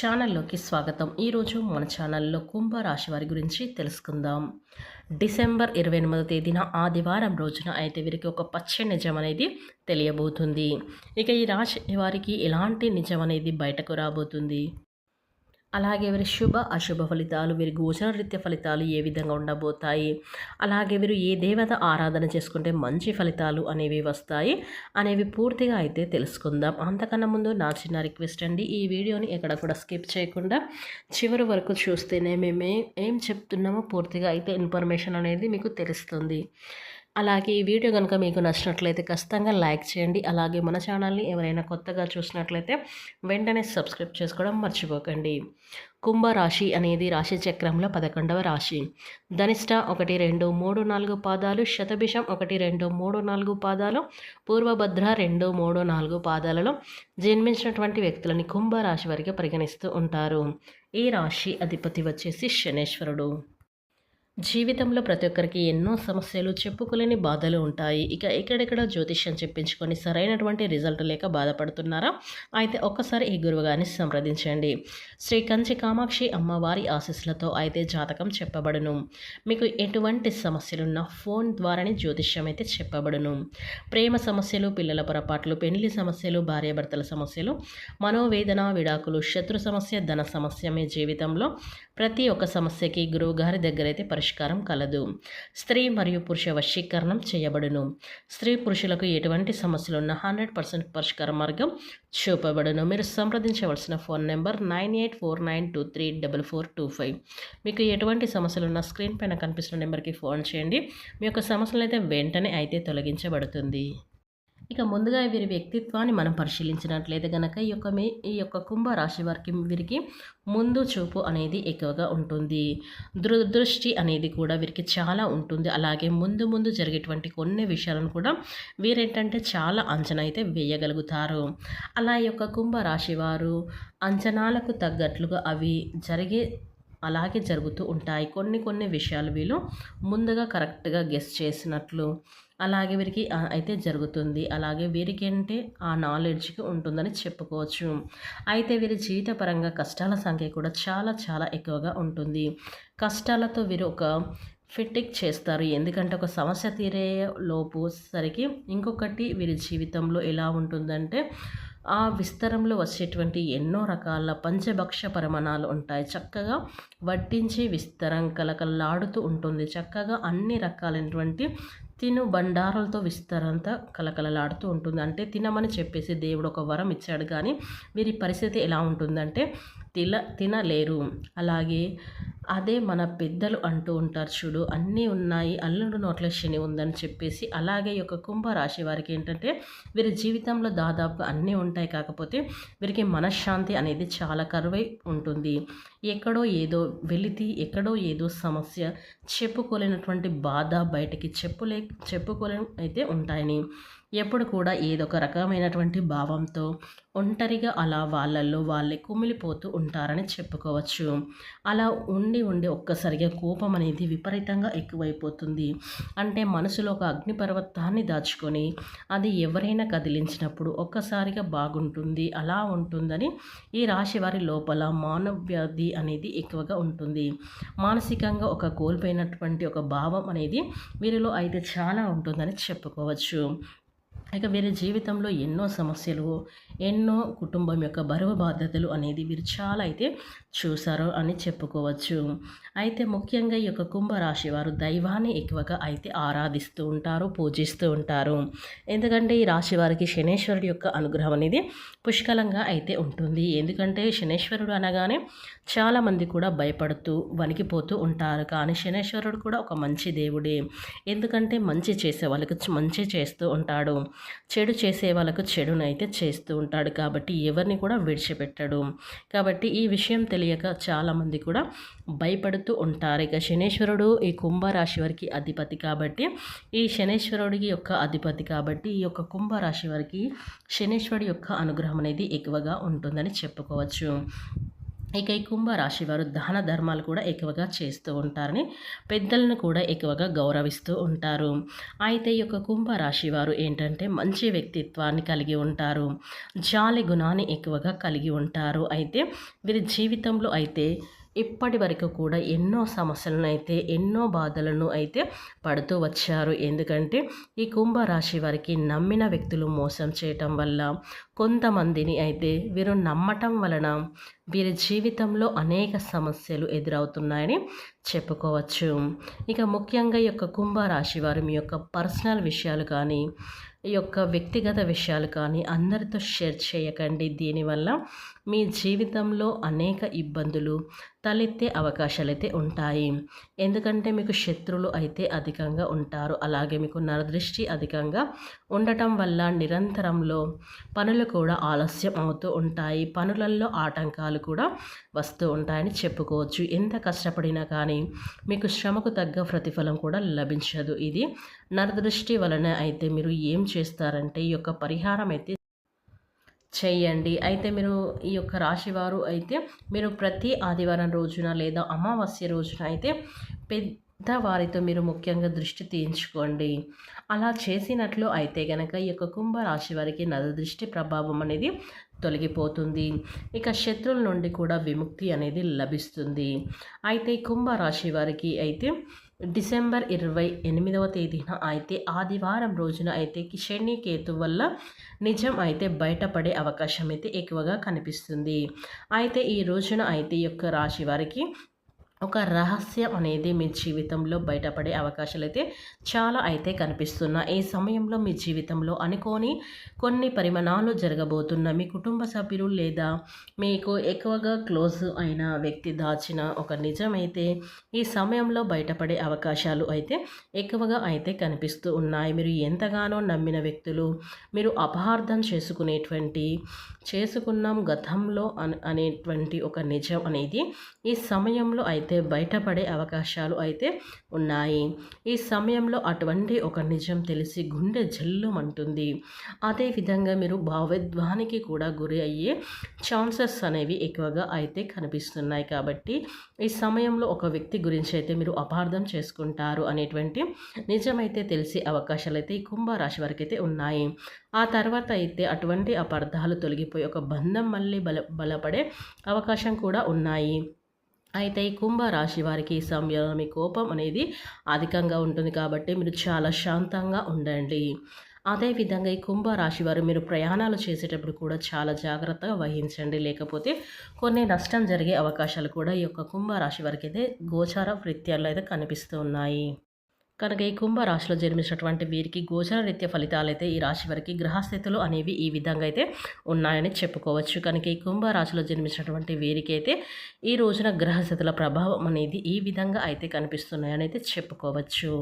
ఛానల్లోకి స్వాగతం. ఈరోజు మన ఛానల్లో కుంభరాశి వారి గురించి తెలుసుకుందాం. డిసెంబర్ ఇరవై ఎనిమిదో తేదీన ఆదివారం రోజున అయితే వీరికి ఒక పచ్చని నిజం అనేది తెలియబోతుంది. ఇక ఈ రాశి వారికి ఎలాంటి నిజం అనేది బయటకు రాబోతుంది? అలాగే వీరి శుభ అశుభ ఫలితాలు వీరి గోచరరీత్య ఫలితాలు ఏ విధంగా ఉండబోతాయి? అలాగే వీరు ఏ దేవత ఆరాధన చేసుకుంటే మంచి ఫలితాలు అనేవి వస్తాయి? అనేవి పూర్తిగా అయితే తెలుసుకుందాం. అంతకన్నా ముందు నా చిన్న రిక్వెస్ట్ అండి. ఈ వీడియోని ఎక్కడ కూడా స్కిప్ చేయకుండా చివరి వరకు చూస్తేనే మేము ఏం చెప్తున్నామో పూర్తిగా అయితే ఇన్ఫర్మేషన్ అనేది మీకు తెలుస్తుంది. అలాగే ఈ వీడియో కనుక మీకు నచ్చినట్లయితే ఖచ్చితంగా లైక్ చేయండి. అలాగే మన ఛానల్ని ఎవరైనా కొత్తగా చూసినట్లయితే వెంటనే సబ్స్క్రైబ్ చేసుకోవడం మర్చిపోకండి. కుంభరాశి అనేది రాశి చక్రంలో పదకొండవ రాశి. ధనిష్ట ఒకటి రెండు మూడు నాలుగు పాదాలు శతభిషం ఒకటి రెండు మూడు నాలుగు పాదాలు పూర్వభద్ర రెండు మూడు నాలుగు పాదాలలో జన్మించినటువంటి వ్యక్తులని కుంభరాశి వారికి పరిగణిస్తూ ఉంటారు. ఈ రాశి అధిపతి వచ్చేసి శనేశ్వరుడు. జీవితంలో ప్రతి ఒక్కరికి ఎన్నో సమస్యలు చెప్పుకోలేని బాధలు ఉంటాయి. ఇక ఎక్కడెక్కడ జ్యోతిష్యం చెప్పించుకొని సరైనటువంటి రిజల్ట్ లేక బాధపడుతున్నారా? అయితే ఒక్కసారి ఈ గురువుగారిని సంప్రదించండి. శ్రీ కంచి కామాక్షి అమ్మవారి ఆశీస్సులతో అయితే జాతకం చెప్పబడును. మీకు ఎటువంటి సమస్యలున్నా ఫోన్ ద్వారానే జ్యోతిష్యం అయితే చెప్పబడును. ప్రేమ సమస్యలు పిల్లల పొరపాట్లు పెళ్ళి సమస్యలు భార్యాభర్తల సమస్యలు మనోవేదన విడాకులు శత్రు సమస్య ధన సమస్య మీ జీవితంలో ప్రతి ఒక్క సమస్యకి గురువుగారి దగ్గర అయితే పరిష్కారం కలదు. స్త్రీ మరియు పురుష వశీకరణం చేయబడును. స్త్రీ పురుషులకు ఎటువంటి సమస్యలు ఉన్న హండ్రెడ్ పర్సెంట్ పరిష్కార మార్గం చూపబడును. మీరు సంప్రదించవలసిన phone number nine eight four nine two three double four two five. మీకు ఎటువంటి సమస్యలు ఉన్న స్క్రీన్ పైన కనిపిస్తున్న నెంబర్కి ఫోన్ చేయండి. మీ యొక్క సమస్యలు అయితే వెంటనే అయితే తొలగించబడుతుంది. ఇక ముందుగా వీరి వ్యక్తిత్వాన్ని మనం పరిశీలించినట్లయితే కనుక ఈ యొక్క మే ఈ యొక్క కుంభ రాశి వారికి వీరికి ముందు చూపు అనేది ఎక్కువగా ఉంటుంది. దురదృష్టి అనేది కూడా వీరికి చాలా ఉంటుంది. అలాగే ముందు ముందు జరిగేటువంటి కొన్ని విషయాలను కూడా వీరేంటంటే చాలా అంచనా అయితే వేయగలుగుతారు. అలా ఈ యొక్క కుంభ రాశి వారు అంచనాలకు తగ్గట్లుగా అవి జరిగే అలాగే జరుగుతూ ఉంటాయి. కొన్ని కొన్ని విషయాలు వీళ్ళు ముందుగా కరెక్ట్గా గెస్ చేసినట్లు అలాగే వీరికి అయితే జరుగుతుంది. అలాగే వీరికంటే ఆ నాలెడ్జ్కి ఉంటుందని చెప్పుకోవచ్చు. అయితే వీరి జీవితపరంగా కష్టాల సంఖ్య కూడా చాలా చాలా ఎక్కువగా ఉంటుంది. కష్టాలతో వీరు ఒక ఫిట్టిక్ చేస్తారు. ఎందుకంటే ఒక సమస్య తీరే లోపు సరికి ఇంకొకటి వీరి జీవితంలో ఎలా ఉంటుందంటే ఆ విస్తరంలో వచ్చేటువంటి ఎన్నో రకాల పంచభక్ష పరిమాణాలు ఉంటాయి. చక్కగా వడ్డించి విస్తరం కలకలాడుతూ ఉంటుంది. చక్కగా అన్ని రకాలైనటువంటి తిను బండారాలతో విస్తరంతా కలకలలాడుతూ ఉంటుంది. అంటే తినమని చెప్పేసి దేవుడు ఒక వరం ఇచ్చాడు. కానీ వీరి పరిస్థితి ఎలా ఉంటుందంటే తిల తినలేరు. అలాగే అదే మన పెద్దలు అంటూ ఉంటారు చూడు అన్నీ ఉన్నాయి అల్లుడు నోట్ల శని ఉందని చెప్పేసి అలాగే యొక్క కుంభరాశి వారికి ఏంటంటే వీరి జీవితంలో దాదాపుగా అన్నీ ఉంటాయి కాకపోతే వీరికి మనశ్శాంతి అనేది చాలా కరువై ఉంటుంది. ఎక్కడో ఏదో వెలితి ఎక్కడో ఏదో సమస్య చెప్పుకోలేనటువంటి బాధ బయటికి చెప్పులే చెప్పుకోలేని అయితే ఉంటాయని. ఎప్పుడు కూడా ఏదొక రకమైనటువంటి భావంతో ఒంటరిగా అలా వాళ్ళల్లో వాళ్ళే కుమిలిపోతూ ఉంటారని చెప్పుకోవచ్చు. అలా ఉండి ఉండి ఒక్కసారిగా కోపం అనేది విపరీతంగా ఎక్కువైపోతుంది. అంటే మనసులో ఒక అగ్నిపర్వతాన్ని దాచుకొని అది ఎవరైనా కదిలించినప్పుడు ఒక్కసారిగా బాగుంటుంది అలా ఉంటుందని ఈ రాశి వారి లోపల మానవ్యాధి అనేది ఎక్కువగా ఉంటుంది. మానసికంగా ఒక కోల్పోయినటువంటి ఒక భావం అనేది వీరిలో అయితే చాలా ఉంటుందని చెప్పుకోవచ్చు. ఇక వీరి జీవితంలో ఎన్నో సమస్యలు ఎన్నో కుటుంబం యొక్క బరువు బాధ్యతలు అనేది వీరు చాలా అయితే చూశారు అని చెప్పుకోవచ్చు. అయితే ముఖ్యంగా ఈ యొక్క కుంభరాశి వారు దైవాన్ని ఎక్కువగా అయితే ఆరాధిస్తూ ఉంటారు పూజిస్తూ ఉంటారు. ఎందుకంటే ఈ రాశి వారికి శనేశ్వరుడి యొక్క అనుగ్రహం అనేది పుష్కలంగా అయితే ఉంటుంది. ఎందుకంటే శనేశ్వరుడు అనగానే చాలామంది కూడా భయపడుతూ వణికిపోతూ ఉంటారు. కానీ శనేశ్వరుడు కూడా ఒక మంచి దేవుడే. ఎందుకంటే మంచి చేసే వాళ్ళకి మంచి చేస్తూ ఉంటాడు. చెడు చేసే వాళ్ళకు చెడునైతే చేస్తూ ఉంటాడు కాబట్టి ఎవరిని కూడా విడిచిపెట్టడు. కాబట్టి ఈ విషయం తెలియక చాలామంది కూడా భయపడుతూ ఉంటారు. ఇక శనేశ్వరుడు ఈ కుంభరాశి వారికి అధిపతి కాబట్టి ఈ శనేశ్వరుడికి యొక్క అధిపతి కాబట్టి ఈ యొక్క కుంభరాశి వారికి శనేశ్వరుడి యొక్క అనుగ్రహం అనేది ఎక్కువగా ఉంటుందని చెప్పుకోవచ్చు. ఇక ఈ కుంభరాశి వారు దాన ధర్మాలు కూడా ఎక్కువగా చేస్తూ ఉంటారని పెద్దలను కూడా ఎక్కువగా గౌరవిస్తూ ఉంటారు. అయితే ఈ యొక్క కుంభరాశి వారు ఏంటంటే మంచి వ్యక్తిత్వాన్ని కలిగి ఉంటారు. జాలి గుణాన్ని ఎక్కువగా కలిగి ఉంటారు. అయితే వీరి జీవితంలో అయితే ఇప్పటి వరకు కూడా ఎన్నో సమస్యలను అయితే ఎన్నో బాధలను అయితే పడుతూ వచ్చారు. ఎందుకంటే ఈ కుంభరాశి వారికి నమ్మిన వ్యక్తులు మోసం చేయటం వల్ల కొంతమందిని అయితే వీరు నమ్మటం వలన వీరి జీవితంలో అనేక సమస్యలు ఎదురవుతున్నాయని చెప్పుకోవచ్చు. ఇక ముఖ్యంగా ఈ యొక్క కుంభరాశి వారు మీ యొక్క పర్సనల్ విషయాలు కానీ ఈ యొక్క వ్యక్తిగత విషయాలు కానీ అందరితో షేర్ చేయకండి. దీనివల్ల మీ జీవితంలో అనేక ఇబ్బందులు తలెత్తే అవకాశాలైతే ఉంటాయి. ఎందుకంటే మీకు శత్రువులు అయితే అధికంగా ఉంటారు. అలాగే మీకు నరదృష్టి అధికంగా ఉండటం వల్ల నిరంతరంలో పనులు కూడా ఆలస్యం అవుతూ ఉంటాయి. పనులలో ఆటంకాలు కూడా వస్తూ ఉంటాయని చెప్పుకోవచ్చు. ఎంత కష్టపడినా కానీ మీకు శ్రమకు తగ్గ ప్రతిఫలం కూడా లభించదు. ఇది నరదృష్టి వలన అయితే మీరు ఏం చేస్తారంటే ఈ యొక్క పరిహారం అయితే చేయండి. అయితే మీరు ఈ యొక్క రాశివారు అయితే మీరు ప్రతి ఆదివారం రోజున లేదా అమావాస్య రోజున అయితే పెద్దవారితో మీరు ముఖ్యంగా దృష్టి తీయించుకోండి. అలా చేసినట్లు అయితే కనుక ఈ యొక్క కుంభ రాశి వారికి నరదృష్టి ప్రభావం అనేది తొలగిపోతుంది. ఇక శత్రువుల నుండి కూడా విముక్తి అనేది లభిస్తుంది. అయితే కుంభరాశి వారికి అయితే డిసెంబర్ ఇరవై ఎనిమిదవ తేదీన అయితే ఆదివారం రోజున అయితే శని కేతు వల్ల నిజం అయితే బయటపడే అవకాశం అయితే ఎక్కువగా కనిపిస్తుంది. అయితే ఈ రోజున అయితే యొక్క రాశి వారికి ఒక రహస్యం అనేది మీ జీవితంలో బయటపడే అవకాశాలు అయితే చాలా అయితే కనిపిస్తున్నా. ఈ సమయంలో మీ జీవితంలో అనుకోని కొన్ని పరిమాణాలు జరగబోతున్న మీ కుటుంబ సభ్యులు లేదా మీకు ఎక్కువగా క్లోజ్ అయిన వ్యక్తి దాచిన ఒక నిజమైతే ఈ సమయంలో బయటపడే అవకాశాలు అయితే ఎక్కువగా అయితే కనిపిస్తూ ఉన్నాయి. మీరు ఎంతగానో నమ్మిన వ్యక్తులు మీరు అపహార్థం చేసుకునేటువంటి చేసుకున్నాం గతంలో అనేటువంటి ఒక నిజం అనేది ఈ సమయంలో అయితే అయితే బయటపడే అవకాశాలు అయితే ఉన్నాయి. ఈ సమయంలో అటువంటి ఒక నిజం తెలిసి గుండె జల్లుమంటుంది. అదేవిధంగా మీరు భావోద్వానికి కూడా గురి అయ్యే ఛాన్సెస్ అనేవి ఎక్కువగా అయితే కనిపిస్తున్నాయి. కాబట్టి ఈ సమయంలో ఒక వ్యక్తి గురించి అయితే మీరు అపార్థం చేసుకుంటారు అనేటువంటి నిజమైతే తెలిసే అవకాశాలు అయితే ఈ కుంభరాశి వరకు అయితే ఉన్నాయి. ఆ తర్వాత అయితే అటువంటి అపార్థాలు తొలగిపోయి ఒక బంధం మళ్ళీ బల బలపడే అవకాశం కూడా ఉన్నాయి. అయితే ఈ కుంభరాశి వారికి ఈ సమయంలో మీ కోపం అనేది అధికంగా ఉంటుంది కాబట్టి మీరు చాలా శాంతంగా ఉండండి. అదేవిధంగా ఈ కుంభరాశి వారు మీరు ప్రయాణాలు చేసేటప్పుడు కూడా చాలా జాగ్రత్తగా వహించండి. లేకపోతే కొన్ని నష్టం జరిగే అవకాశాలు కూడా ఈ యొక్క కుంభరాశి వారికి అయితే గోచార వృత్యాల్లో అయితే కనిపిస్తూ ఉన్నాయి. కనుక ఈ కుంభరాశిలో జన్మించినటువంటి వీరికి గోచర రీత్య ఫలితాలు అయితే ఈ రాశి వారికి గ్రహస్థితులు అనేవి ఈ విధంగా అయితే ఉన్నాయని చెప్పుకోవచ్చు. కనుక ఈ కుంభరాశిలో జన్మించినటువంటి వీరికి అయితే ఈ రోజున గ్రహస్థితుల ప్రభావం అనేది ఈ విధంగా అయితే కనిపిస్తున్నాయని అయితే చెప్పుకోవచ్చు.